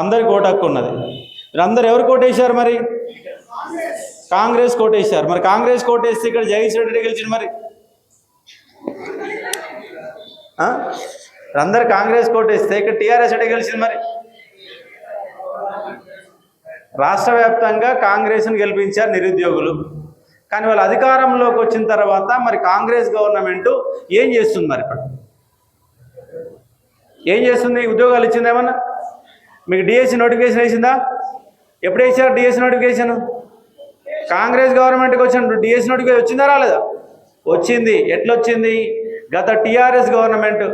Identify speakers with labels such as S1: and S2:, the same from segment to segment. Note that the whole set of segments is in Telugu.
S1: అందరికి ఓటు హక్కు ఉన్నది. మీరు అందరు ఎవరు కోటేశారు మరి? కాంగ్రెస్ కోటేశారు. మరి కాంగ్రెస్ కోటేస్తే ఇక్కడ జగదీష్ రెడ్డి గెలిచింది మరి? అందరు కాంగ్రెస్ కోటేస్తే ఇక్కడ టీఆర్ఎస్ రెడ్డి గెలిచింది మరి? రాష్ట్ర వ్యాప్తంగా కాంగ్రెస్ను గెలిపించారు నిరుద్యోగులు. కానీ వాళ్ళు అధికారంలోకి వచ్చిన తర్వాత మరి కాంగ్రెస్ గవర్నమెంట్ ఏం చేస్తుంది మరి ఇప్పుడు? ఏం చేస్తుంది? ఉద్యోగాలు ఇచ్చింది ఏమన్నా మీకు డిఎస్సి నోటిఫికేషన్ వేసిందా? ఎప్పుడు వేసారు డిఎస్సి నోటిఫికేషన్ కాంగ్రెస్ గవర్నమెంట్కి వచ్చిన డిఎస్సి నోటిఫికేషన్ వచ్చిందా రాలేదా? వచ్చింది. ఎట్లొచ్చింది? గత టిఆర్ఎస్ గవర్నమెంట్.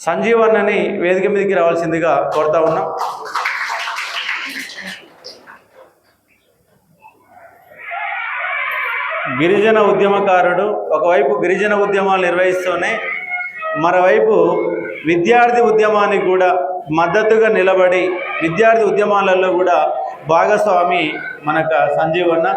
S1: సంజీవన్ అని వేదిక మీదకి రావాల్సిందిగా కోరుతా ఉన్నాం. గిరిజన ఉద్యమకారుడు ఒకవైపు గిరిజన ఉద్యమాలు నిర్వహిస్తూనే మరోవైపు విద్యార్థి ఉద్యమానికి కూడా మద్దతుగా నిలబడి విద్యార్థి ఉద్యమాలలో కూడా భాగస్వామి మనకు సంజీవ్ అన్న.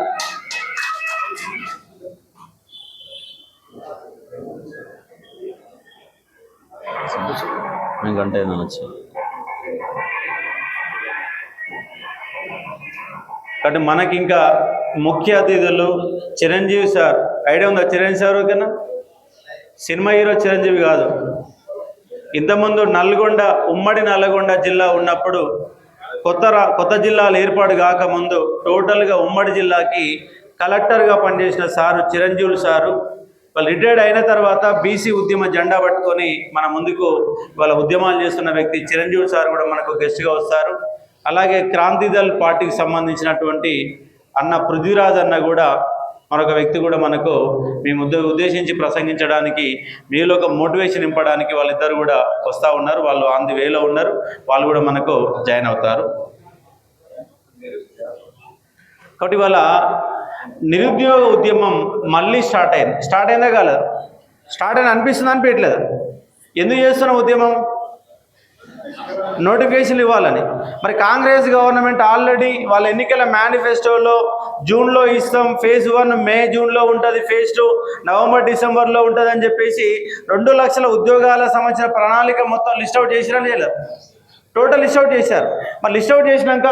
S2: గంట వచ్చి?
S1: కాబట్టి మనకి ఇంకా ముఖ్య అతిథులు చిరంజీవి సార్. ఐడియా ఉందా చిరంజీవి సార్ ఓకేనా సినిమా హీరో చిరంజీవి కాదు. ఇంతకుముందు నల్గొండ ఉమ్మడి నల్గొండ జిల్లా ఉన్నప్పుడు కొత్త రా కొత్త జిల్లాలు ఏర్పాటు కాకముందు టోటల్గా ఉమ్మడి జిల్లాకి కలెక్టర్గా పనిచేసిన సారు చిరంజీవులు సారు. వాళ్ళు రిటైర్డ్ అయిన తర్వాత బీసీ ఉద్యమ జెండా పట్టుకొని మన ముందుకు వాళ్ళ ఉద్యమాలు చేస్తున్న వ్యక్తి చిరంజీవి సార్ కూడా మనకు గెస్ట్గా వస్తారు. అలాగే క్రాంతిదళ్ పార్టీకి సంబంధించినటువంటి అన్న పృథ్వీరాజ్ అన్న కూడా మరొక వ్యక్తి కూడా మనకు మేము ఉద్దేశించి ప్రసంగించడానికి మీలో ఒక మోటివేషన్ నింపడానికి వాళ్ళిద్దరు కూడా వస్తూ ఉన్నారు. వాళ్ళు ఆన్ ది వేలో ఉన్నారు. వాళ్ళు కూడా మనకు జాయిన్ అవుతారు. కాబట్టి ఇవాళ నిరుద్యోగ ఉద్యమం మళ్ళీ స్టార్ట్ అయింది. స్టార్ట్ అయిందా కాలేదు. స్టార్ట్ అయిన అనిపిస్తుంది అనిపించట్లేదు? ఎందుకు చేస్తున్న ఉద్యమం? నోటిఫికేషన్ ఇవ్వాలని. మరి కాంగ్రెస్ గవర్నమెంట్ ఆల్రెడీ వాళ్ళ ఎన్నికల మేనిఫెస్టోలో జూన్లో ఇస్తాం ఫేజ్ వన్ మే జూన్లో ఉంటుంది ఫేజ్ టూ నవంబర్ డిసెంబర్లో ఉంటుంది అని చెప్పేసి రెండు లక్షల ఉద్యోగాల సంబంధించిన ప్రణాళిక మొత్తం లిస్ట్ అవుట్ చేసిరని చేయలేదు టోటల్ లిస్ట్ అవుట్ చేశారు. మరి లిస్ట్ అవుట్ చేసినాక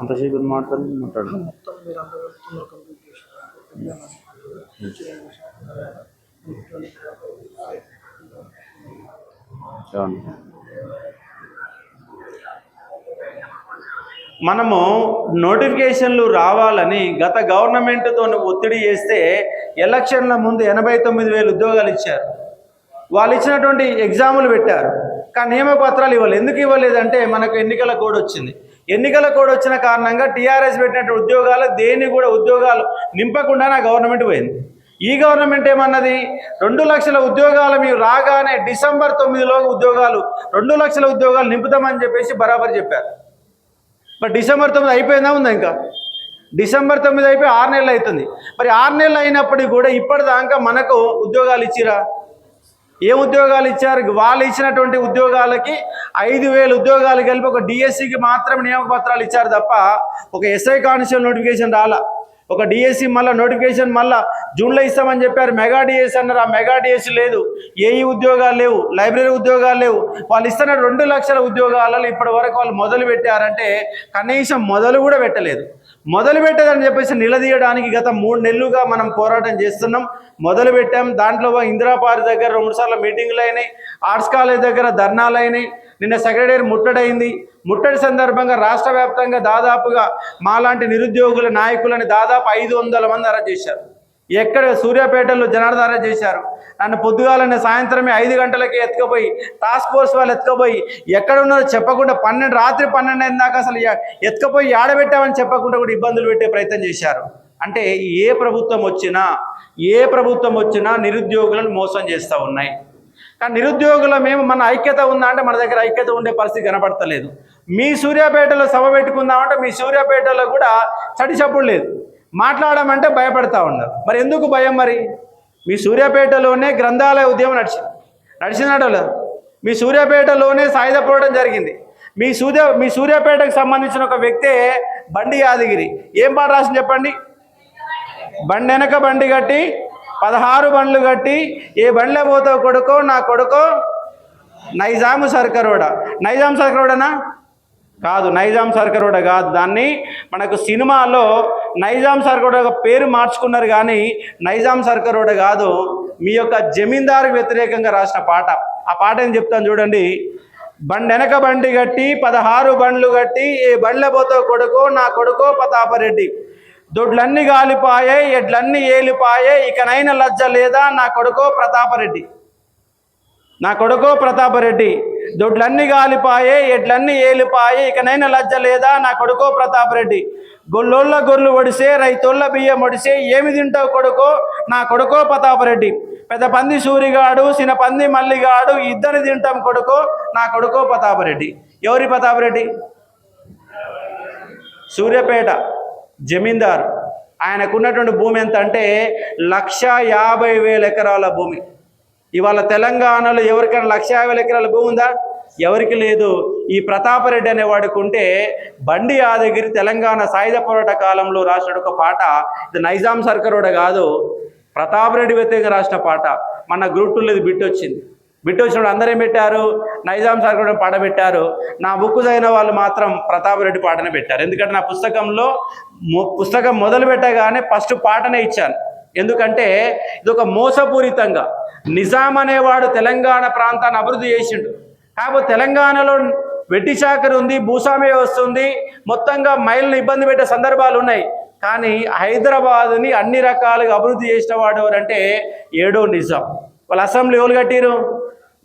S2: అంతసేపు మాట్లాడి మాట్లాడు.
S3: కంప్లీట్ చేసి
S1: మనము నోటిఫికేషన్లు రావాలని గత గవర్నమెంట్తో ఒత్తిడి చేస్తే ఎలక్షన్ల ముందు ఎనభై తొమ్మిది వేలు ఉద్యోగాలు ఇచ్చారు. వాళ్ళు ఇచ్చినటువంటి ఎగ్జాములు పెట్టారు. కానీ నియమపత్రాలు ఇవ్వలేదు ఎందుకు ఇవ్వలేదంటే మనకు ఎన్నికల కోడ్ వచ్చింది. ఎన్నికల కోడ్ వచ్చిన కారణంగా టీఆర్ఎస్ పెట్టినటువంటి ఉద్యోగాలు దేని కూడా ఉద్యోగాలు నింపకుండా నా గవర్నమెంట్ పోయింది. ఈ గవర్నమెంట్ ఏమన్నది? రెండు లక్షల ఉద్యోగాలు మీరు రాగానే డిసెంబర్ తొమ్మిదిలో ఉద్యోగాలు రెండు లక్షల ఉద్యోగాలు నింపుతామని చెప్పేసి బరాబర్ చెప్పారు. మరి డిసెంబర్ తొమ్మిది అయిపోయిందా ఉందా ఇంకా? డిసెంబర్ తొమ్మిది అయిపోయి ఆరు నెలలు అవుతుంది. మరి ఆరు నెలలు అయినప్పటికీ కూడా ఇప్పటిదాకా మనకు ఉద్యోగాలు ఇచ్చిరా? ఏం ఉద్యోగాలు ఇచ్చారు? వాళ్ళు ఇచ్చినటువంటి ఉద్యోగాలకి ఐదు వేల ఉద్యోగాలు కలిపి ఒక డిఎస్సికి మాత్రమే నియామకపత్రాలు ఇచ్చారు తప్ప ఒక ఎస్ఐ కానిస్టేబుల్ నోటిఫికేషన్ రాలా. ఒక డిఎస్సి మళ్ళీ నోటిఫికేషన్ మళ్ళీ జూన్లో ఇస్తామని చెప్పారు. మెగా డిఎస్సి అన్నారు. ఆ మెగా డిఎస్సి లేదు. ఏఈ ఉద్యోగాలు లేవు. లైబ్రరీ ఉద్యోగాలు లేవు. వాళ్ళు ఇస్తున్న రెండు లక్షల ఉద్యోగాలలో ఇప్పటి వరకు వాళ్ళు మొదలు పెట్టారంటే కనీసం మొదలు కూడా పెట్టలేదు. మొదలు పెట్టదని చెప్పేసి నిలదీయడానికి గత మూడు నెలలుగా మనం పోరాటం చేస్తున్నాం. మొదలు పెట్టాం దాంట్లో ఇందిరా పార్క్ దగ్గర రెండు సార్లు మీటింగ్లు అయినాయి. ఆర్ట్స్ కాలేజ్ దగ్గర ధర్నాలు అయినాయి. నిన్న సెక్రటరీ ముట్టడైంది. ముట్టడి సందర్భంగా రాష్ట్ర వ్యాప్తంగా దాదాపుగా మాలాంటి నిరుద్యోగుల నాయకులని దాదాపు ఐదు వందల మంది అరెస్ట్ చేశారు. ఎక్కడ సూర్యాపేటలో జనార్దన చేశారు? నన్ను పొద్దుగాలనే సాయంత్రమే ఐదు గంటలకి ఎత్తుకుపోయి టాస్క్ ఫోర్స్ వాళ్ళు ఎత్తుకుపోయి ఎక్కడ ఉన్నారో చెప్పకుండా పన్నెండు రాత్రి పన్నెండు అయిన దాకా అసలు ఎత్తుకుపోయి ఆడబెట్టామని చెప్పకుండా కూడా ఇబ్బందులు పెట్టే ప్రయత్నం చేశారు. అంటే ఏ ప్రభుత్వం వచ్చినా ఏ ప్రభుత్వం వచ్చినా నిరుద్యోగులను మోసం చేస్తూ ఉన్నాయి. కానీ నిరుద్యోగుల మేము మన ఐక్యత ఉందా అంటే మన దగ్గర ఐక్యత ఉండే పరిస్థితి కనపడతలేదు. మీ సూర్యాపేటలో సభ పెట్టుకుందామంటే మీ సూర్యాపేటలో కూడా చడిచప్పుడు లేదు. మాట్లాడమంటే భయపడతా ఉన్నారు. మరి ఎందుకు భయం మరి? మీ సూర్యాపేటలోనే గ్రంథాలయ ఉద్యమం నడిచింది. నడిచినాడో మీ సూర్యాపేటలోనే సాయుధ పోవడం జరిగింది. మీ సూర్య మీ సూర్యాపేటకు సంబంధించిన ఒక వ్యక్తే బండి యాదగిరి. ఏం పాట రాసింది చెప్పండి? బండి వెనక బండి కట్టి పదహారు బండ్లు కట్టి ఏ బండ్లే పోతావు కొడుకో నా కొడుకో? నైజాము సర్కరోడ. నైజాం సర్కరోడనా? కాదు నైజాం సర్కరోడ కాదు. దాన్ని మనకు సినిమాలో నైజాం సర్కరోడ పేరు మార్చుకున్నారు కానీ నైజాం సర్కరోడ కాదు మీ యొక్క జమీందారు వ్యతిరేకంగా రాసిన పాట. ఆ పాట ఏం చెప్తాను చూడండి. బండి వెనక బండి కట్టి పదహారు బండ్లు కట్టి ఏ బండ్ల పోతో కొడుకో నా కొడుకో ప్రతాపరెడ్డి. దొడ్లన్నీ గాలిపాయే ఎడ్లన్నీ ఏలిపాయే ఇకనైనా లజ్జ లేదా నా కొడుకో ప్రతాపరెడ్డి. నా కొడుకో ప్రతాపరెడ్డి. దొడ్లన్నీ గాలిపాయే ఎడ్లన్నీ ఏలిపాయే ఇకనైనా లజ్జ లేదా? నా కొడుకో ప్రతాపరెడ్డి. గొల్లోళ్ళ గొర్రెలు ఒడిసే రైతుళ్ళ బియ్యం ఒడిసే ఏమి తింటావు కొడుకో? నా కొడుకో ప్రతాపరెడ్డి. పెద్ద పంది సూరిగాడు చిన్న పంది మల్లిగాడు ఇద్దరు తింటాం కొడుకో నా కొడుకో ప్రతాపరెడ్డి. ఎవరి ప్రతాపరెడ్డి? సూర్యపేట జమీందార్. ఆయనకున్నటువంటి భూమి ఎంత అంటే లక్ష యాభై వేల ఎకరాల భూమి. ఇవాళ తెలంగాణలో ఎవరికైనా లక్ష యాభై ఎకరాల భూమి ఉందా? ఎవరికి లేదు. ఈ ప్రతాపరెడ్డి అనేవాడికి ఉంటే బండి యాదగిరి తెలంగాణ సాయుధ పోరాట కాలంలో రాసిన ఒక పాట ఇది నైజాం సర్కరోడ కాదు. ప్రతాపరెడ్డి వ్యతిరేక రాసిన పాట. మన గ్రూప్ లేదు బిట్టొచ్చింది బిట్ వచ్చింది. బిట్ వచ్చినప్పుడు అందరూ ఏం పెట్టారు? నైజాం సర్కరోడ పాట పెట్టారు. నా బుక్కు చదివిన వాళ్ళు మాత్రం ప్రతాపరెడ్డి పాటనే పెట్టారు. ఎందుకంటే నా పుస్తకంలో మొ- పుస్తకం మొదలు పెట్టగానే ఫస్ట్ పాటనే ఇచ్చాను. ఎందుకంటే ఇది ఒక మోసపూరితంగా నిజాం అనేవాడు తెలంగాణ ప్రాంతాన్ని అభివృద్ధి చేసిండు. కాకపోతే తెలంగాణలో వెట్టి చాకరి ఉంది భూస్వామ్య వస్తుంది మొత్తంగా మహిళలను ఇబ్బంది పెట్టే సందర్భాలు ఉన్నాయి. కానీ హైదరాబాదుని అన్ని రకాలుగా అభివృద్ధి చేసిన వాడు ఎవరంటే ఏడో నిజాం. వాళ్ళు అసెంబ్లీ ఎవరు కట్టిరు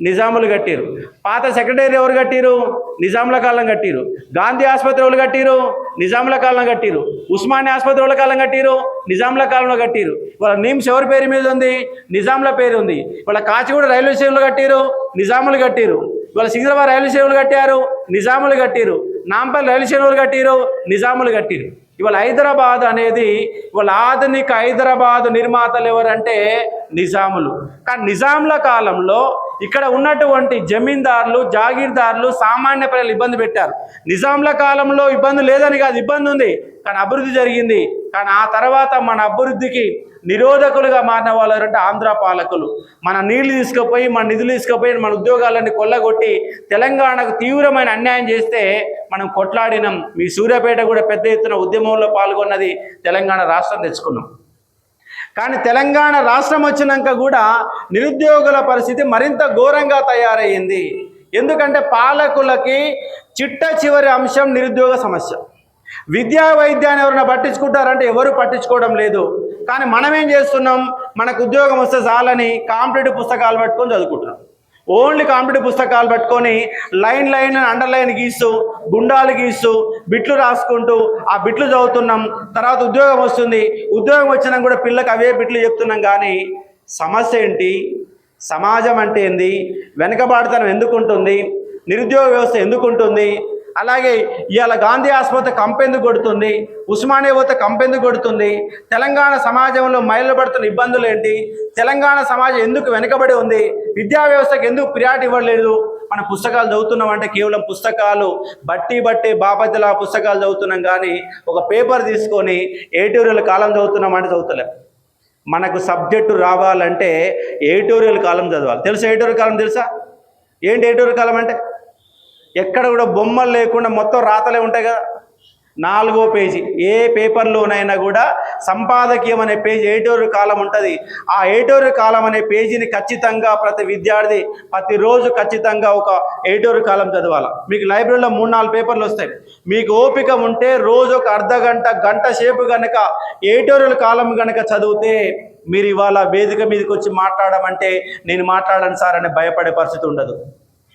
S1: నిజాములు కట్టిరు. పాత సెక్రటరీ ఎవరు కట్టిరు? నిజాముల కాలం కట్టిరు. గాంధీ ఆసుపత్రి ఎవరు కట్టిరు? నిజాముల కాలం కట్టిరు. ఉస్మాని ఆసుపత్రి వాళ్ళ కాలం కట్టిరు? నిజాముల కాలంలో కట్టిరు. వాళ్ళ నిమ్స్ ఎవరి పేరు మీద ఉంది? నిజాముల పేరు ఉంది. వాళ్ళ కాచిగూడ రైల్వే స్టేషన్లు కట్టిరు? నిజాములు కట్టిరు. వాళ్ళ సికింద్రాబాద్ రైల్వే స్టేషన్లు కట్టారు? నిజాములు కట్టిరు. నాంపల్లి రైల్వే స్టేషన్లు కట్టిరు? నిజాములు కట్టిరు. ఇవాళ హైదరాబాద్ అనేది ఇవాళ ఆధునిక హైదరాబాద్ నిర్మాతలు ఎవరంటే నిజాములు. కానీ నిజాముల కాలంలో ఇక్కడ ఉన్నటువంటి జమీందారులు జాగీర్దారులు సామాన్య ప్రజలు ఇబ్బంది పెట్టారు. నిజాంల కాలంలో ఇబ్బంది లేదని కాదు ఇబ్బంది ఉంది. కానీ అభివృద్ధి జరిగింది. కానీ ఆ తర్వాత మన అభివృద్ధికి నిరోధకులుగా మారిన వాళ్ళు ఎవరంటే ఆంధ్ర పాలకులు. మన నీళ్ళు తీసుకుపోయి మన నిధులు తీసుకుపోయి మన ఉద్యోగాలన్నీ కొల్లగొట్టి తెలంగాణకు తీవ్రమైన అన్యాయం చేస్తే మనం కొట్లాడినాం. మీ సూర్యాపేట కూడా పెద్ద ఎత్తున ఉద్యమంలో పాల్గొన్నది తెలంగాణ రాష్ట్రం తెచ్చుకున్నాం. కానీ తెలంగాణ రాష్ట్రం వచ్చినాక కూడా నిరుద్యోగుల పరిస్థితి మరింత ఘోరంగా తయారయ్యింది. ఎందుకంటే పాలకులకి చిట్ట చివరి అంశం నిరుద్యోగ సమస్య. విద్యా వైద్యాన్ని ఎవరైనా పట్టించుకుంటారంటే ఎవరు పట్టించుకోవడం లేదు. కానీ మనం ఏం చేస్తున్నాం? మనకు ఉద్యోగం వస్తే చాలని కాంపిటేటివ్ పుస్తకాలు పట్టుకొని చదువుకుంటున్నాం. ఓన్లీ కాంపిటేటివ్ పుస్తకాలు పట్టుకొని లైన్ లైన్ అండర్లైన్ గీస్తూ గుండాలు గీస్తూ బిట్లు రాసుకుంటూ ఆ బిట్లు చదువుతున్నాం. తర్వాత ఉద్యోగం వస్తుంది. ఉద్యోగం వచ్చినా కూడా పిల్లకి అవే బిట్లు చెప్తున్నాం కానీ సమస్య ఏంటి? సమాజం అంటే ఏంది? వెనుకబాటుతనం ఎందుకు ఉంటుంది నిరుద్యోగ వ్యవస్థ ఎందుకు ఉంటుంది అలాగే ఇవాళ గాంధీ ఆసుపత్రి కంపెందు కొడుతుంది ఉస్మానియా పోతే కంపెందు కొడుతుంది తెలంగాణ సమాజంలో మహిళలు పడుతున్న ఇబ్బందులు ఏంటి తెలంగాణ సమాజం ఎందుకు వెనుకబడి ఉంది విద్యా వ్యవస్థకు ఎందుకు ప్రియారిటీ ఇవ్వలేదు మన పుస్తకాలు చదువుతున్నాం అంటే కేవలం పుస్తకాలు బట్టి బట్టి బాపతిలా పుస్తకాలు చదువుతున్నాం కానీ ఒక పేపర్ తీసుకొని ఏటూరియల్ కాలం చదువుతున్నాం అంటే చదువుతలేం. మనకు సబ్జెక్టు రావాలంటే ఏటూరియల్ కాలం చదవాలి. తెలుసా ఏటూరియల్ కాలం తెలుసా? ఏంటి ఏటూరియల్ కాలం అంటే? ఎక్కడ కూడా బొమ్మలు లేకుండా మొత్తం రాతలే ఉంటాయి కదా. నాలుగో పేజీ. ఏ పేపర్లోనైనా కూడా సంపాదకీయం అనే పేజీ ఏటోరు కాలం ఉంటుంది. ఆ ఏటోరు కాలం అనే పేజీని ఖచ్చితంగా ప్రతి విద్యార్థి ప్రతిరోజు ఖచ్చితంగా ఒక ఏటోరు కాలం చదవాలి. మీకు లైబ్రరీలో మూడు నాలుగు పేపర్లు వస్తాయి. మీకు ఓపిక ఉంటే రోజు ఒక అర్ధ గంట గంట సేపు కనుక ఏటోరుల కాలం కనుక చదివితే మీరు ఇవాళ వేదిక మీదకి వచ్చి మాట్లాడమంటే నేను మాట్లాడను సార్ అని భయపడే పరిస్థితి ఉండదు.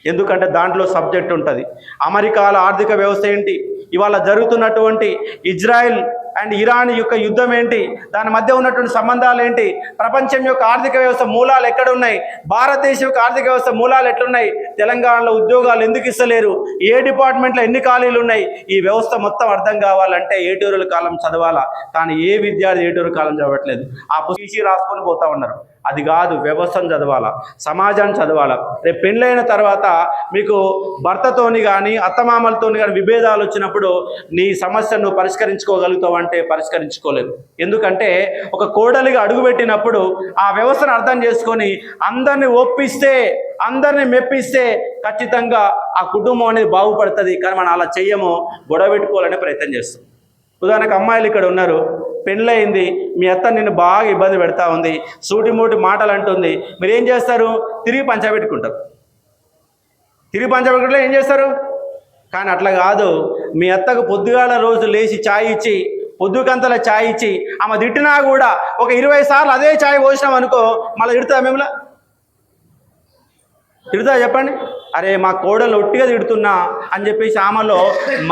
S1: ఎందుకంటే దాంట్లో సబ్జెక్ట్ ఉంటుంది. అమెరికాల ఆర్థిక వ్యవస్థ ఏంటి? ఇవాళ జరుగుతున్నటువంటి ఇజ్రాయెల్ అండ్ ఇరాన్ యొక్క యుద్ధం ఏంటి? దాని మధ్య ఉన్నటువంటి సంబంధాలు ఏంటి? ప్రపంచం యొక్క ఆర్థిక వ్యవస్థ మూలాలు ఎక్కడ ఉన్నాయి భారతదేశం యొక్క ఆర్థిక వ్యవస్థ మూలాలు ఎట్లున్నాయి? తెలంగాణలో ఉద్యోగాలు ఎందుకు ఇస్తలేరు? ఏ డిపార్ట్మెంట్లో ఎన్ని ఖాళీలు ఉన్నాయి? ఈ వ్యవస్థ మొత్తం అర్థం కావాలంటే ఏటూరుల కాలం చదవాలా? కానీ ఏ విద్యార్థి ఏటూరు కాలం చదవట్లేదు. ఆ పుస్తకం రాసుకొని పోతా ఉన్నారు. అది కాదు వ్యవస్థను చదవాలా సమాజాన్ని చదవాలా. రేపు పెళ్ళైన తర్వాత మీకు భర్తతోని కానీ అత్తమామలతోని కానీ విభేదాలు వచ్చినప్పుడు నీ సమస్యను పరిష్కరించుకోగలుగుతావంటే పరిష్కరించుకోగలుగుతావు అంటే ఎందుకంటే ఒక కోడలిగా అడుగుపెట్టినప్పుడు ఆ వ్యవస్థను అర్థం చేసుకొని అందరిని ఒప్పిస్తే అందరిని మెప్పిస్తే ఖచ్చితంగా ఆ కుటుంబం అనేది బాగుపడుతుంది. కానీ మనం అలా చెయ్యము గొడవ పెట్టుకోవాలనే ప్రయత్నం చేస్తాం. ఉదాహరణకు అమ్మాయిలు ఇక్కడ ఉన్నారు. పెళ్ళయింది మీ అత్త నిన్ను బాగా ఇబ్బంది పెడతా ఉంది. సూటిమూటి మాటలు అంటుంది మీరు ఏం చేస్తారు? తిరిగి పంచబెట్టుకుంటారు తిరిగి పంచబెట్టుకుంటే ఏం చేస్తారు? కానీ అట్లా కాదు. మీ అత్తకు పొద్దుగాల రోజు లేచి ఛాయ్ ఇచ్చి పొద్దుకంతల ఛాయ్ ఇచ్చి ఆమె తిట్టినా కూడా ఒక ఇరవై సార్లు అదే ఛాయ్ పోసినాం అనుకో మళ్ళీ తిడుతా మిమ్మల్ని? తిడుతా చెప్పండి? అరే మా కోడలు ఒట్టిగా తిడుతున్నా అని చెప్పేసి ఆమెలో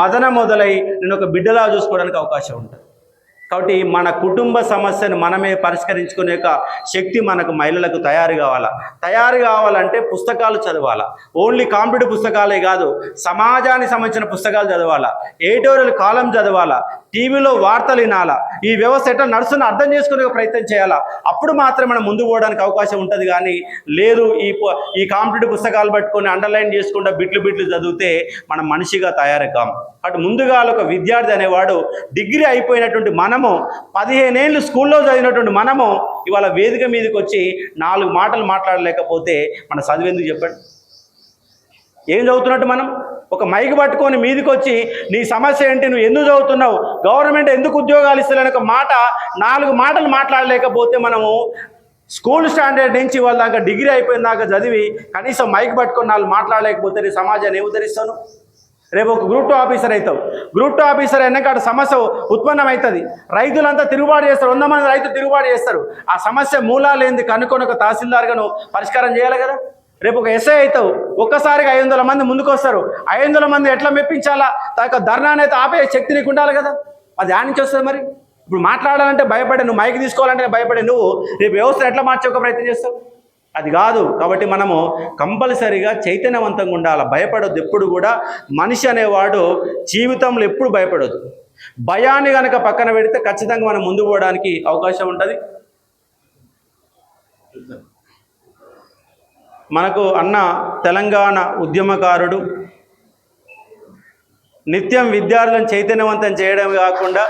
S1: మదన మొదలై నేను ఒక బిడ్డలా చూసుకోవడానికి అవకాశం ఉంటుంది. కాబట్టి మన కుటుంబ సమస్యను మనమే పరిష్కరించుకునే యొక్క శక్తి మనకు మహిళలకు తయారు కావాలా? తయారు కావాలంటే పుస్తకాలు చదవాలా? ఓన్లీ కాంపిటేటివ్ పుస్తకాలే కాదు సమాజానికి సంబంధించిన పుస్తకాలు చదవాలా? ఏటోరల్ కాలం చదవాలా? టీవీలో వార్తలు వినాలా? ఈ వ్యవస్థ ఎట్లా నడుస్తున్న అర్థం చేసుకునే ప్రయత్నం చేయాలా? అప్పుడు మాత్రమే మనం ముందు పోవడానికి అవకాశం ఉంటుంది కానీ లేదు ఈ ఈ కాంపిటేటివ్ పుస్తకాలు పట్టుకొని అండర్లైన్ చేసుకుంటా బిట్లు బిట్లు చదివితే మనం మనిషిగా తయారు కాము అటు ముందుగా ఒక విద్యార్థి అనేవాడు డిగ్రీ అయిపోయినటువంటి మనము పదిహేనేళ్ళు స్కూల్లో చదివినటువంటి మనము ఇవాళ వేదిక మీదకి వచ్చి నాలుగు మాటలు మాట్లాడలేకపోతే మన చదువు ఎందుకు చెప్పండి? ఏం చదువుతున్నట్టు మనం? ఒక మైక్ పట్టుకొని మీదకి వచ్చి నీ సమస్య ఏంటి? నువ్వు ఎందుకు చదువుతున్నావు? గవర్నమెంట్ ఎందుకు ఉద్యోగాలు ఇస్తలేని ఒక మాట నాలుగు మాటలు మాట్లాడలేకపోతే మనము స్కూల్ స్టాండర్డ్ నుంచి వాళ్ళ దాకా డిగ్రీ అయిపోయిన దాకా చదివి కనీసం మైక్ పట్టుకొని నాలుగు మాట్లాడలేకపోతే నీ సమాజాన్ని ఏమి ఉద్ధరిస్తాను? రేపు ఒక గ్రూప్ టూ ఆఫీసర్ అవుతావు. గ్రూప్ టూ ఆఫీసర్ అయినాక అక్కడ సమస్య ఉత్పన్నమవుతుంది. రైతులంతా తిరుగుబాటు చేస్తారు. వంద మంది రైతులు తిరుగుబాటు చేస్తారు. ఆ సమస్య మూలాలు ఏంది కనుక్కొని ఒక తహసీల్దార్గాను పరిష్కారం చేయాలి కదా? రేపు ఒక ఎస్ఐ అవుతావు. ఒక్కసారిగా ఐదు వందల మంది ముందుకు వస్తారు ఐదు వందల మంది ఎట్లా మెప్పించాలా? తన యొక్క ధర్నానైతే ఆపే శక్తి నీకు ఉండాలి కదా? అది ఆ నుంచి వస్తుంది మరి. ఇప్పుడు మాట్లాడాలంటే భయపడే నువ్వు మైక్ తీసుకోవాలంటే భయపడే నువ్వు రేపు వ్యవస్థను ఎట్లా మార్చే ఒక ప్రయత్నం చేస్తావు? అది కాదు. కాబట్టి మనము కంపల్సరిగా చైతన్యవంతంగా ఉండాలి. భయపడొద్దు. ఎప్పుడు కూడా మనిషి అనేవాడు జీవితంలో ఎప్పుడు భయపడొద్దు. భయాన్ని కనుక పక్కన పెడితే ఖచ్చితంగా మనం ముందు పోవడానికి అవకాశం ఉంటుంది. మనకు అన్న తెలంగాణ ఉద్యమకారుడు నిత్యం విద్యార్థులను చైతన్యవంతం చేయడం కాకుండా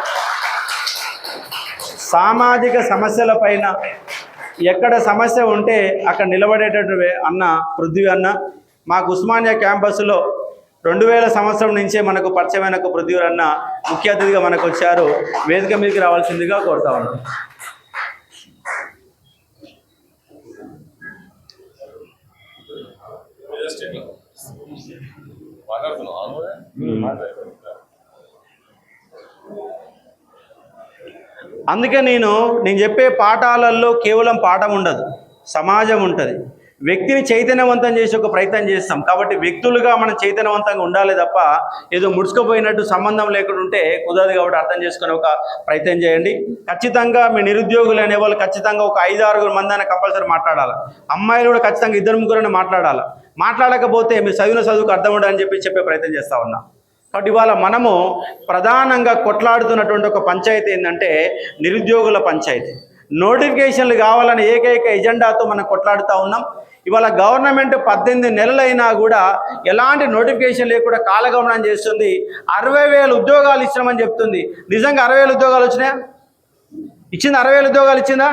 S1: సామాజిక సమస్యలపైన ఎక్కడ సమస్య ఉంటే అక్కడ నిలబడేటటువంటి అన్న పృథ్వీ అన్న మాకు ఉస్మానియా క్యాంపస్లో రెండు వేల సంవత్సరం నుంచే మనకు పరిచయమైన ఒక పృథ్వీ అన్న ముఖ్య అతిథిగా మనకు వచ్చారు. వేదిక మీదకి రావాల్సిందిగా కోరుతా ఉన్నాం. అందుకే నేను నేను చెప్పే పాఠాలలో కేవలం పాఠం ఉండదు సమాజం ఉంటుంది. వ్యక్తిని చైతన్యవంతం చేసే ఒక ప్రయత్నం చేస్తాం. కాబట్టి వ్యక్తులుగా మనం చైతన్యవంతంగా ఉండాలి తప్ప ఏదో ముడుచుకుపోయినట్టు సంబంధం లేకుండా ఉంటే కుదరదు కాబట్టి అర్థం చేసుకునే ఒక ప్రయత్నం చేయండి. ఖచ్చితంగా మీ నిరుద్యోగులు అనే వాళ్ళు ఖచ్చితంగా ఒక ఐదు ఆరుగురు మంది అయినా కంపల్సరీ మాట్లాడాలి. అమ్మాయిలు కూడా ఖచ్చితంగా ఇద్దరు ముగ్గురు మాట్లాడాలి. మాట్లాడకపోతే మీ చదివిన చదువుకు అర్థం ఉండదని చెప్పి చెప్పే ప్రయత్నం చేస్తా ఉన్నా. కాబట్టి ఇవాళ మనము ప్రధానంగా కొట్లాడుతున్నటువంటి ఒక పంచాయతీ ఏంటంటే నిరుద్యోగుల పంచాయతీ. నోటిఫికేషన్లు కావాలని ఏకైక ఎజెండాతో మనం కొట్లాడుతూ ఉన్నాం. ఇవాళ గవర్నమెంట్ పద్దెనిమిది నెలలైనా కూడా ఎలాంటి నోటిఫికేషన్ లేకుండా కాలగమనం చేస్తుంది. అరవై వేల ఉద్యోగాలు ఇచ్చినామని చెప్తుంది. నిజంగా అరవై వేల ఉద్యోగాలు వచ్చినాయా? ఇచ్చింది? అరవై వేల ఉద్యోగాలు ఇచ్చిందా?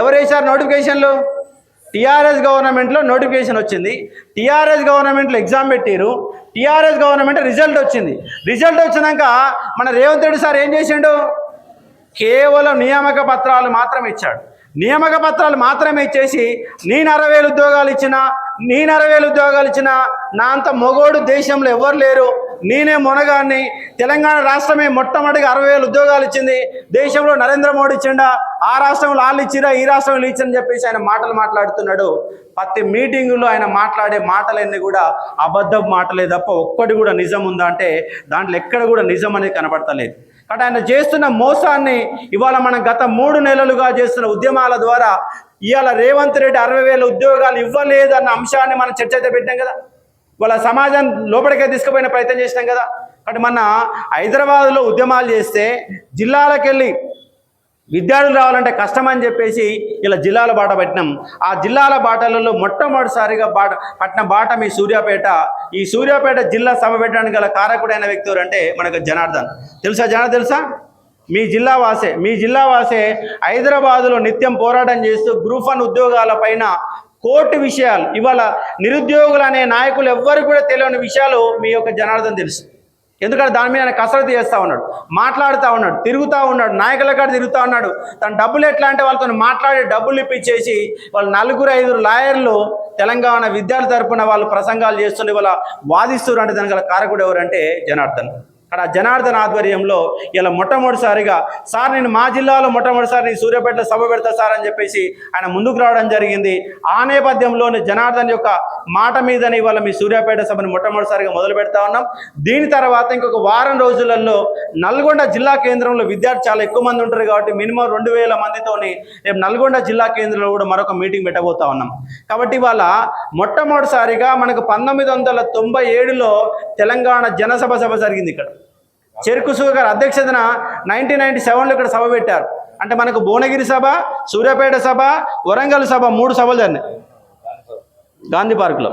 S1: ఎవరు వేశారు నోటిఫికేషన్లు? టీఆర్ఎస్ గవర్నమెంట్లో నోటిఫికేషన్ వచ్చింది. టీఆర్ఎస్ గవర్నమెంట్లో ఎగ్జామ్ పెట్టారు. టీఆర్ఎస్ గవర్నమెంట్ రిజల్ట్ వచ్చింది. రిజల్ట్ వచ్చినాక మన రేవంత్ రెడ్డి సార్ ఏం చేసిండు? కేవలం నియామక పత్రాలు మాత్రమే ఇచ్చాడు. నియామక పత్రాలు మాత్రమే ఇచ్చేసి నేను అరవై వేలు ఉద్యోగాలు ఇచ్చిన నేను అరవై వేలు ఉద్యోగాలు ఇచ్చిన నా అంత మొగోడు దేశంలో ఎవరు లేరు. నేనే మొనగాన్ని. తెలంగాణ రాష్ట్రమే మొట్టమొదటిగా అరవై వేలు ఉద్యోగాలు ఇచ్చింది. దేశంలో నరేంద్ర మోడీ ఇచ్చిండా? ఆ రాష్ట్రంలో వాళ్ళు ఇచ్చిరా? ఈ రాష్ట్రంలో ఇచ్చని చెప్పేసి ఆయన మాటలు మాట్లాడుతున్నాడు. ప్రతి మీటింగులో ఆయన మాట్లాడే మాటలన్నీ కూడా అబద్ధపు మాటలే తప్ప ఒక్కటి కూడా నిజం ఉందా అంటే దాంట్లో ఎక్కడ కూడా నిజం అనేది కనబడతలేదు కాబట్టి ఆయన చేస్తున్న మోసాన్ని ఇవాళ మనం గత మూడు నెలలుగా చేస్తున్న ఉద్యమాల ద్వారా ఇవాళ రేవంత్ రెడ్డి అరవై వేల ఉద్యోగాలు ఇవ్వలేదన్న అంశాన్ని మనం చర్చ అయితే పెట్టాం కదా. వాళ్ళ సమాజం లోపలికే తీసుకుపోయిన ప్రయత్నం చేసినాం కదా. కాబట్టి మన హైదరాబాద్లో ఉద్యమాలు చేస్తే జిల్లాలకు వెళ్ళి విద్యార్థులు రావాలంటే కష్టం అని చెప్పేసి ఇలా జిల్లాల బాట పట్టినాం. ఆ జిల్లాల బాటలలో మొట్టమొదటిసారిగా బాట పట్టిన బాట మీ సూర్యాపేట. ఈ సూర్యాపేట జిల్లా సభ పెట్టడానికి గల కారకుడైన వ్యక్తి ఎవరంటే మనకు జనార్దన్. తెలుసా జనార్ తెలుసా? మీ జిల్లా వాసే మీ జిల్లా వాసే హైదరాబాదులో నిత్యం పోరాటం చేస్తూ గ్రూప్ వన్ ఉద్యోగాల పైన కోర్టు విషయాలు. ఇవాళ నిరుద్యోగులు అనే నాయకులు ఎవ్వరు కూడా తెలియని విషయాలు మీ యొక్క జనార్దన్ తెలుసు. ఎందుకంటే దాని మీద ఆయన కసరత్తు చేస్తూ ఉన్నాడు మాట్లాడుతూ ఉన్నాడు తిరుగుతూ ఉన్నాడు నాయకుల కాడ తిరుగుతూ ఉన్నాడు. తన డబ్బులు ఎట్లా అంటే వాళ్ళతో మాట్లాడి డబ్బులు ఇప్పించేసి వాళ్ళు నలుగురు ఐదుగురు లాయర్లు తెలంగాణ విద్యార్థి తరపున వాళ్ళు ప్రసంగాలు చేస్తుండే వాళ్ళ వాదిస్తున్నారు అంటే దానికి గల కారకుడు ఎవరంటే జనార్దన్. అక్కడ జనార్దన్ ఆధ్వర్యంలో ఇలా మొట్టమొదటిసారిగా సార్ నేను మా జిల్లాలో మొట్టమొదటిసారి నేను సూర్యాపేటలో సభ పెడతా సార్ అని చెప్పేసి ఆయన ముందుకు రావడం జరిగింది. ఆ నేపథ్యంలోనే జనార్దన్ యొక్క మాట మీదనే ఇవాళ మీ సూర్యాపేట సభను మొట్టమొదటిసారిగా మొదలు పెడతా ఉన్నాం. దీని తర్వాత ఇంకొక వారం రోజులలో నల్గొండ జిల్లా కేంద్రంలో విద్యార్థి చాలా ఎక్కువ మంది ఉంటారు కాబట్టి మినిమం రెండు వేల మందితోని రేపు నల్గొండ జిల్లా కేంద్రంలో కూడా మరొక మీటింగ్ పెట్టబోతా ఉన్నాం. కాబట్టి ఇవాళ మొట్టమొదటిసారిగా మనకు పంతొమ్మిది వందల తొంభై ఏడులో తెలంగాణ జనసభ సభ జరిగింది ఇక్కడ. చెరుకు సుగ గారి అధ్యక్షతన నైన్టీన్ నైన్టీ సెవెన్లో ఇక్కడ సభ పెట్టారు. అంటే మనకు భువనగిరి సభ సూర్యాపేట సభ వరంగల్ సభ మూడు సభలు జరిగినాయి. గాంధీ పార్క్లో.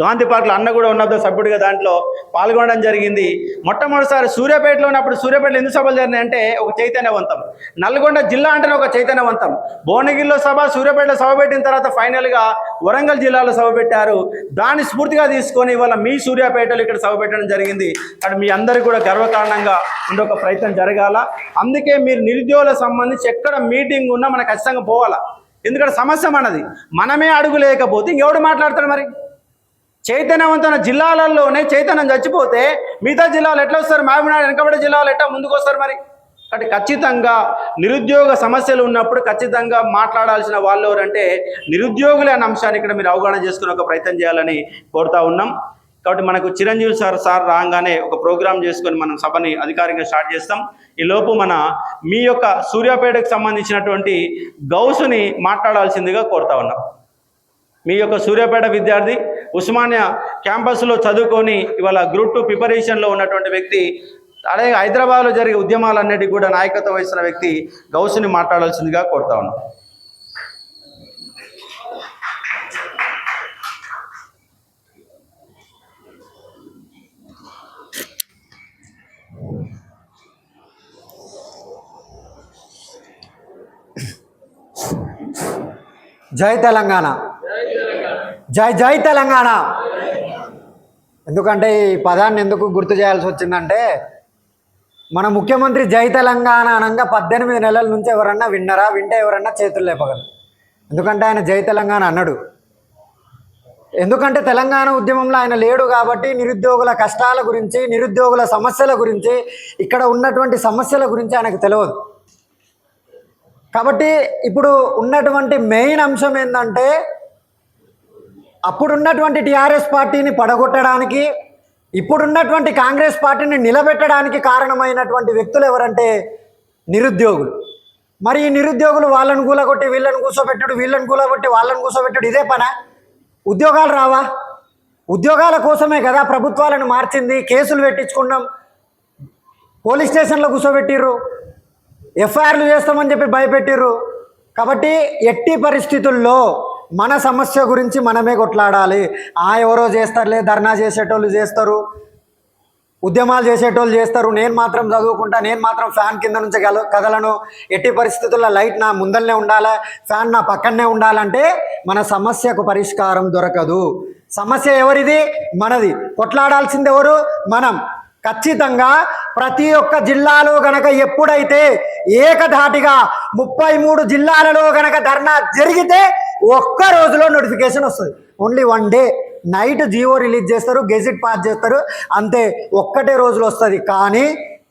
S1: గాంధీ పార్క్లో అన్న కూడా ఉన్నదో సభ్యుడిగా దాంట్లో పాల్గొనడం జరిగింది. మొట్టమొదటిసారి సూర్యాపేటలో ఉన్నప్పుడు సూర్యాపేటలో ఎందుకు సభలు జరిగినాయి అంటే ఒక చైతన్యవంతం. నల్గొండ జిల్లా అంటేనే ఒక చైతన్యవంతం. భువనగిరిలో సభ సూర్యాపేటలో సభ పెట్టిన తర్వాత ఫైనల్గా వరంగల్ జిల్లాలో సభ పెట్టారు. దాన్ని స్ఫూర్తిగా తీసుకొని ఇవాళ మీ సూర్యాపేటలో ఇక్కడ సభ పెట్టడం జరిగింది. అక్కడ మీ అందరికీ కూడా గర్వకారణంగా ఉండే ఒక ప్రయత్నం జరగాల. అందుకే మీరు నిరుద్యోగులకు సంబంధించి ఎక్కడ మీటింగ్ ఉన్నా మనకు ఖచ్చితంగా పోవాలా. ఎందుకంటే సమస్య మనది. మనమే అడుగు లేకపోతే ఇంకెవడు మాట్లాడతాడు మరి? చైతన్యవంతమైన జిల్లాలలోనే చైతన్యం చచ్చిపోతే మిగతా జిల్లాలు ఎట్లా వస్తారు? మామినాడు వెనకబడే జిల్లాలు ఎట్లా ముందుకు వస్తారు మరి? కాబట్టి ఖచ్చితంగా నిరుద్యోగ సమస్యలు ఉన్నప్పుడు ఖచ్చితంగా మాట్లాడాల్సిన వాళ్ళు ఎవరంటే నిరుద్యోగులే అనే అంశాన్ని ఇక్కడ మీరు అవగాహన చేసుకునే ఒక ప్రయత్నం చేయాలని కోరుతా ఉన్నాం. కాబట్టి మనకు చిరంజీవి సార్ సార్ రాగానే ఒక ప్రోగ్రామ్ చేసుకొని మనం సభని అధికారికంగా స్టార్ట్ చేస్తాం. ఈ లోపు మన మీ యొక్క సూర్యాపేటకు సంబంధించినటువంటి గౌసుని మాట్లాడాల్సిందిగా కోరుతా ఉన్నాం. మీ యొక్క సూర్యాపేట విద్యార్థి ఉస్మానియా క్యాంపస్లో చదువుకొని ఇవాళ గ్రూప్ టూ ప్రిపరేషన్లో ఉన్నటువంటి వ్యక్తి అలాగే హైదరాబాద్లో జరిగే ఉద్యమాలన్నిటికీ కూడా నాయకత్వం వహిస్తున్న వ్యక్తి గౌసుని మాట్లాడాల్సిందిగా కోరుతా ఉన్నాం.
S4: జై తెలంగాణ. జై జై తెలంగాణ. ఎందుకంటే ఈ పదాన్ని ఎందుకు గుర్తు చేయాల్సి వచ్చిందంటే మన ముఖ్యమంత్రి జై తెలంగాణ అనగా పద్దెనిమిది నెలల నుంచి ఎవరన్నా విన్నరా? వింటే ఎవరన్నా చేతులు లేపగలరు. ఎందుకంటే ఆయన జై తెలంగాణ అన్నాడు. ఎందుకంటే తెలంగాణ ఉద్యమంలో ఆయన లేడు కాబట్టి నిరుద్యోగుల కష్టాల గురించి నిరుద్యోగుల సమస్యల గురించి ఇక్కడ ఉన్నటువంటి సమస్యల గురించి ఆయనకు తెలియదు. కాబట్టి ఇప్పుడు ఉన్నటువంటి మెయిన్ అంశం ఏంటంటే అప్పుడున్నటువంటి టీఆర్ఎస్ పార్టీని పడగొట్టడానికి ఇప్పుడున్నటువంటి కాంగ్రెస్ పార్టీని నిలబెట్టడానికి కారణమైనటువంటి వ్యక్తులు ఎవరంటే నిరుద్యోగులు. మరి ఈ నిరుద్యోగులు వాళ్ళను కూలగొట్టి వీళ్ళని కూర్చోబెట్టుడు వీళ్ళని కూలగొట్టి వాళ్ళని కూర్చోబెట్టుడు ఇదే పన? ఉద్యోగాలు రావా? ఉద్యోగాల కోసమే కదా ప్రభుత్వాలను మార్చింది కేసులు పెట్టించుకున్నాం పోలీస్ స్టేషన్లో కూర్చోబెట్టిర్రు ఎఫ్ఐఆర్లు చేస్తామని చెప్పి భయపెట్టిర్రు. కాబట్టి ఎట్టి పరిస్థితుల్లో మన సమస్య గురించి మనమే కొట్లాడాలి. ఆ ఎవరో చేస్తారులే ధర్నా చేసేటోళ్ళు చేస్తారు ఉద్యమాలు చేసేటోళ్ళు చేస్తారు. నేను మాత్రం చదువుకుంటా నేను మాత్రం ఫ్యాన్ కింద నుంచి గల కదలను. ఎట్టి పరిస్థితుల్లో లైట్ నా ముందరనే ఉండాలా ఫ్యాన్ నా పక్కనే ఉండాలంటే మన సమస్యకు పరిష్కారం దొరకదు. సమస్య ఎవరిది? మనది. కొట్లాడాల్సింది ఎవరు? మనం. ఖచ్చితంగా ప్రతి ఒక్క జిల్లాలో గనక ఎప్పుడైతే ఏకధాటిగా ముప్పై మూడు జిల్లాలలో గనక ధర్నా జరిగితే ఒక్క రోజులో నోటిఫికేషన్ వస్తుంది. Only one day. Night GO release చేస్తారు గెజిట్ పాస్ చేస్తారు అంతే ఒక్కటే రోజులు వస్తుంది. కానీ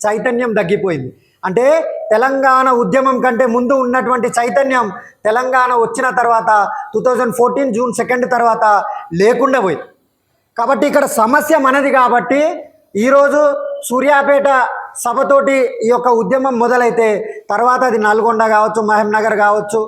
S4: చైతన్యం తగ్గిపోయింది. అంటే తెలంగాణ ఉద్యమం కంటే ముందు ఉన్నటువంటి చైతన్యం తెలంగాణ వచ్చిన తర్వాత two thousand fourteen June second తర్వాత లేకుండా పోయింది. కాబట్టి ఇక్కడ సమస్య మనది కాబట్టి ఈరోజు సూర్యాపేట సభతోటి ఈ యొక్క ఉద్యమం మొదలైతే తర్వాత అది నల్గొండ కావచ్చు మహంనగర్ కావచ్చు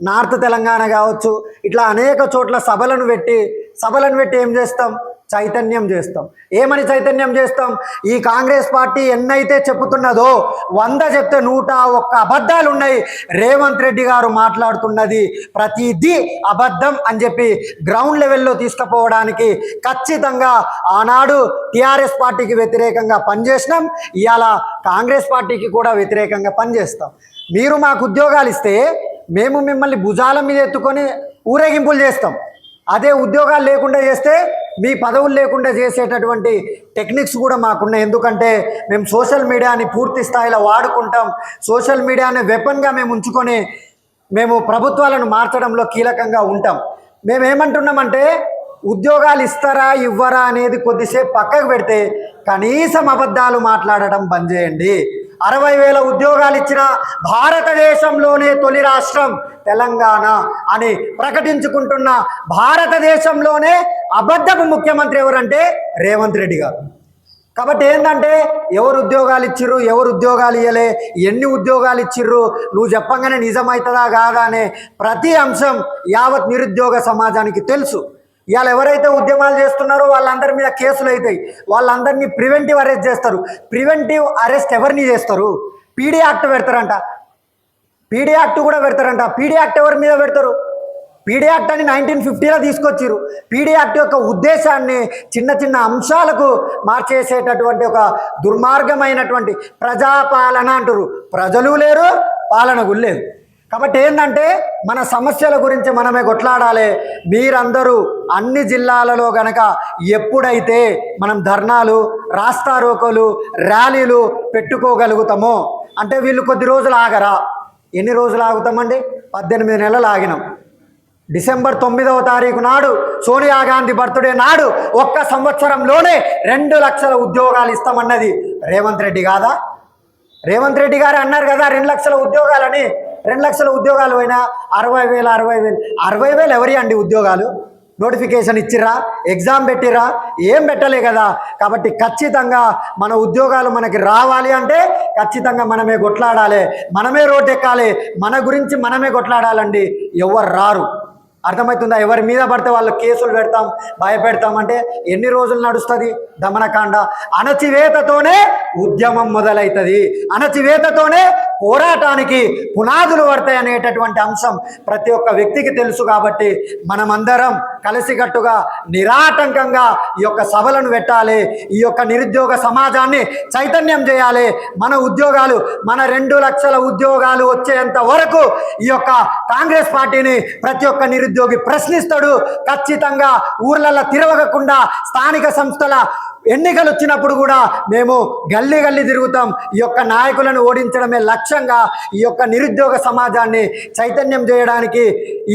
S4: నార్త్ తెలంగాణ కావచ్చు ఇట్లా అనేక చోట్ల సభలను పెట్టి సభలను పెట్టి ఏం చేస్తాం? చైతన్యం చేస్తాం. ఏమని చైతన్యం చేస్తాం? ఈ కాంగ్రెస్ పార్టీ ఎన్నైతే చెప్పుతున్నదో వంద చెప్తే నూట ఒక్క అబద్ధాలు ఉన్నాయి రేవంత్ రెడ్డి గారు మాట్లాడుతున్నది ప్రతిదీ అబద్ధం అని చెప్పి గ్రౌండ్ లెవెల్లో తీసుకుపోవడానికి ఖచ్చితంగా ఆనాడు టీఆర్ఎస్ పార్టీకి వ్యతిరేకంగా పనిచేసినాం. ఇవాళ కాంగ్రెస్ పార్టీకి కూడా వ్యతిరేకంగా పనిచేస్తాం. మీరు మాకు ఉద్యోగాలు ఇస్తే మేము మిమ్మల్ని భుజాల మీద ఎత్తుకొని ఊరేగింపులు చేస్తాం. అదే ఉద్యోగాలు లేకుండా చేస్తే మీ పదవులు లేకుండా చేసేటటువంటి టెక్నిక్స్ కూడా మాకున్నాయి. ఎందుకంటే మేము సోషల్ మీడియాని పూర్తి స్థాయిలో వాడుకుంటాం. సోషల్ మీడియాని వెపన్గా మేము ఉంచుకొని మేము ప్రభుత్వాలను మార్చడంలో కీలకంగా ఉంటాం. మేము ఏమంటున్నామంటే ఉద్యోగాలు ఇస్తారా ఇవ్వరా అనేది కొద్దిసేపు పక్కకు పెడితే కనీసం అబద్ధాలు మాట్లాడడం బంద్ చేయండి. అరవై వేల ఉద్యోగాలు ఇచ్చిన భారతదేశంలోనే తొలి రాష్ట్రం తెలంగాణ అని ప్రకటించుకుంటున్న భారతదేశంలోనే అబద్ధపు ముఖ్యమంత్రి ఎవరంటే రేవంత్ రెడ్డి గారు. కాబట్టి ఏంటంటే ఎవరు ఉద్యోగాలు ఇచ్చిర్రు ఎవరు ఉద్యోగాలు ఇవ్వలే ఎన్ని ఉద్యోగాలు ఇచ్చిర్రు నువ్వు చెప్పంగానే నిజమవుతుందా కాదా అనే ప్రతి అంశం యావత్ నిరుద్యోగ సమాజానికి తెలుసు. ఇవాళ ఎవరైతే ఉద్యమాలు చేస్తున్నారో వాళ్ళందరి మీద కేసులు అవుతాయి. వాళ్ళందరినీ ప్రివెంటివ్ అరెస్ట్ చేస్తారు. ప్రివెంటివ్ అరెస్ట్ ఎవరిని చేస్తారు? పీడీ యాక్ట్ పెడతారంట. పీడీ యాక్ట్ కూడా పెడతారంట. పీడీ యాక్ట్ ఎవరి మీద పెడతారు? పీడీ యాక్ట్ అని నైన్టీన్ ఫిఫ్టీలో తీసుకొచ్చారు పీడీ యాక్ట్ యొక్క ఉద్దేశాన్ని చిన్న చిన్న అంశాలకు మార్చేసేటటువంటి ఒక దుర్మార్గమైనటువంటి ప్రజాపాలన అంటారు ప్రజలు లేరు పాలన కూడా లేదు కాబట్టి ఏంటంటే మన సమస్యల గురించి మనమే కొట్లాడాలి. మీరందరూ అన్ని జిల్లాలలో గనక ఎప్పుడైతే మనం ధర్నాలు రాస్తారోకోలు ర్యాలీలు పెట్టుకోగలుగుతామో అంటే వీళ్ళు కొద్ది రోజులు ఆగరా? ఎన్ని రోజులు ఆగుతామండి? పద్దెనిమిది నెలలు ఆగినాం. డిసెంబర్ తొమ్మిదవ తారీఖు నాడు సోనియా గాంధీ బర్త్డే నాడు ఒక్క సంవత్సరంలోనే రెండు లక్షల ఉద్యోగాలు ఇస్తామన్నది రేవంత్ రెడ్డి కాదా? రేవంత్ రెడ్డి గారు అన్నారు కదా రెండు లక్షల ఉద్యోగాలని. రెండు లక్షల ఉద్యోగాలు అయినా అరవై వేలు అరవై వేలు. అరవై వేలు ఎవరి అండి ఉద్యోగాలు? నోటిఫికేషన్ ఇచ్చిరా ఎగ్జామ్ పెట్టిరా ఏం పెట్టలే కదా? కాబట్టి ఖచ్చితంగా మన ఉద్యోగాలు మనకి రావాలి అంటే ఖచ్చితంగా మనమే కొట్లాడాలి. మనమే రోడ్డు ఎక్కాలి మన గురించి మనమే కొట్లాడాలండి. ఎవరు రారు? అర్థమవుతుందా? ఎవరి మీద పడితే వాళ్ళు కేసులు పెడతాం భయపెడతాం అంటే ఎన్ని రోజులు నడుస్తుంది? దమనకాండ. అణచివేతతోనే ఉద్యమం మొదలవుతుంది అణచివేతతోనే పోరాటానికి పునాదులు పడతాయి అనేటటువంటి అంశం ప్రతి ఒక్క వ్యక్తికి తెలుసు కాబట్టి మనమందరం కలిసికట్టుగా నిరాటంకంగా ఈ యొక్క సభలను పెట్టాలి ఈ యొక్క నిరుద్యోగ సమాజాన్ని చైతన్యం చేయాలి. మన ఉద్యోగాలు మన రెండు లక్షల ఉద్యోగాలు వచ్చేంత వరకు ఈ యొక్క కాంగ్రెస్ పార్టీని ప్రతి ఒక్క నిరుద్యోగి ప్రశ్నిస్తాడు. ఖచ్చితంగా ఊర్లలో తిరగకుండా స్థానిక సంస్థల ఎన్నికలు వచ్చినప్పుడు కూడా మేము గల్లీ గల్లీ తిరుగుతాం. ఈ యొక్క నాయకులను ఓడించడమే లక్ష్యంగా ఈ యొక్క నిరుద్యోగ సమాజాన్ని చైతన్యం చేయడానికి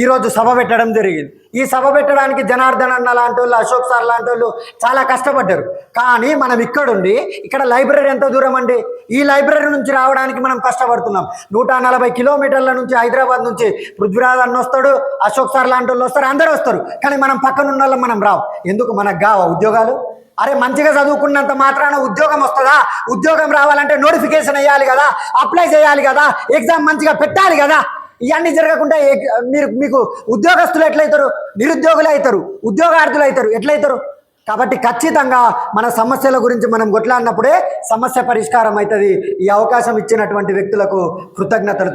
S4: ఈరోజు సభ పెట్టడం జరిగింది. ఈ సభ పెట్టడానికి జనార్దన్ అన్న లాంటి వాళ్ళు అశోక్ సార్ లాంటి వాళ్ళు చాలా కష్టపడ్డారు. కానీ మనం ఇక్కడుండి ఇక్కడ లైబ్రరీ ఎంత దూరం అండి? ఈ లైబ్రరీ నుంచి రావడానికి మనం కష్టపడుతున్నాం. నూట నలభై కిలోమీటర్ల నుంచి హైదరాబాద్ నుంచి పృథ్వీరాజ్ అన్న వస్తాడు అశోక్ సార్ లాంటి వాళ్ళు వస్తారు అందరూ వస్తారు. కానీ మనం పక్కన ఉన్న వాళ్ళం మనం రావు ఎందుకు? మనకు కావా ఉద్యోగాలు అరే మంచిగా చదువుకున్నంత మాత్రాన ఉద్యోగం వస్తుందా? ఉద్యోగం రావాలంటే నోటిఫికేషన్ వేయాలి కదా? అప్లై చేయాలి కదా? ఎగ్జామ్ మంచిగా పెట్టాలి కదా? ఇవన్నీ జరగకుండా మీరు మీకు ఉద్యోగస్తులు ఎట్లయితారు? నిరుద్యోగులు అవుతారు ఉద్యోగార్థులు అవుతారు ఎట్లయితారు? కాబట్టి ఖచ్చితంగా మన సమస్యల గురించి మనం కొట్లాడినప్పుడే సమస్య పరిష్కారం అవుతుంది ఈ అవకాశం ఇచ్చినటువంటి వ్యక్తులకు కృతజ్ఞతలు.